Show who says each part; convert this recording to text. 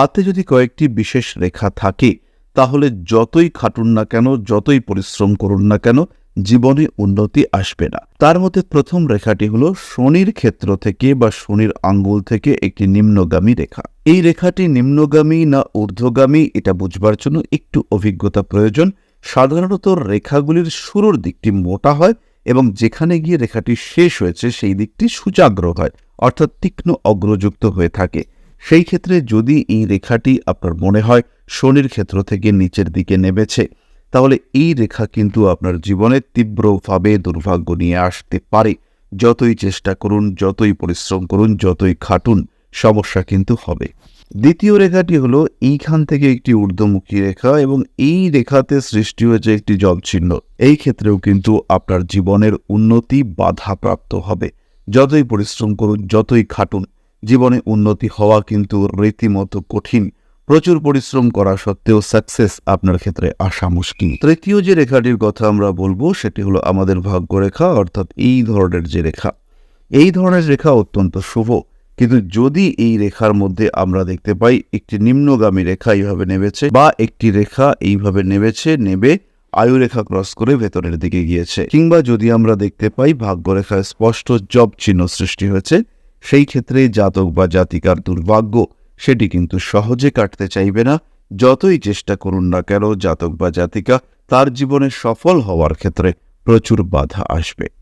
Speaker 1: হাতে যদি কয়েকটি বিশেষ রেখা থাকে, তাহলে যতই খাটুন না কেন, যতই পরিশ্রম করুন না কেন, জীবনে উন্নতি আসবে না। তার মধ্যে প্রথম রেখাটি হলো শনির ক্ষেত্র থেকে বা শনির আঙ্গুল থেকে একটি নিম্নগামী রেখা। এই রেখাটি নিম্নগামী না ঊর্ধ্বগামী, এটা বুঝবার জন্য একটু অভিজ্ঞতা প্রয়োজন। সাধারণত রেখাগুলির শুরুর দিকটি মোটা হয় এবং যেখানে গিয়ে রেখাটি শেষ হয়েছে, সেই দিকটি সুচাগ্র হয়, অর্থাৎ তীক্ষ্ণ অগ্রযুক্ত হয়ে থাকে। সেই ক্ষেত্রে যদি এই রেখাটি আপনার মনে হয় শনির ক্ষেত্র থেকে নিচের দিকে নেমেছে, তাহলে এই রেখা কিন্তু আপনার জীবনে তীব্রভাবে দুর্ভাগ্য নিয়ে আসতে পারে। যতই চেষ্টা করুন, যতই পরিশ্রম করুন, যতই খাটুন, সমস্যা কিন্তু হবে। দ্বিতীয় রেখাটি হলো এইখান থেকে একটি ঊর্ধ্বমুখী রেখা এবং এই রেখাতে সৃষ্টি হয়েছে একটি জলচিহ্ন। এই ক্ষেত্রেও কিন্তু আপনার জীবনের উন্নতি বাধাপ্রাপ্ত হবে। যতই পরিশ্রম করুন, যতই খাটুন জীবনে উন্নতি হওয়া কিন্তু রীতিমতো কঠিন। প্রচুর পরিশ্রম করা সত্ত্বেও সাকসেস আপনার ক্ষেত্রে আসা মুশকিল। তৃতীয় যে রেখাটির কথা আমরা বলব, সেটি হলো আমাদের ভাগ্যরেখা, অর্থাৎ এই ধরনের যে রেখা। এই ধরনের রেখা অত্যন্ত শুভ। কিন্তু যদি এই রেখার মধ্যে আমরা দেখতে পাই, একটি নিম্নগামী রেখা এইভাবে নেমেছে, বা একটি রেখা এইভাবে নেমেছে, নেবে, আয়ুরেখা ক্রস করে ভেতরের দিকে গিয়েছে। কিংবা যদি আমরা দেখতে পাই, ভাগ্যরেখায় স্পষ্ট জব চিহ্ন সৃষ্টি হয়েছে সেই ক্ষেত্রে জাতক বা জাতিকার দুর্ভাগ্য, সেটি কিন্তু সহজে কাটতে চাইবে না। যতই চেষ্টা করুন না কেন, জাতক বা জাতিকা তার জীবনে সফল হওয়ার ক্ষেত্রে প্রচুর বাধা আসবে।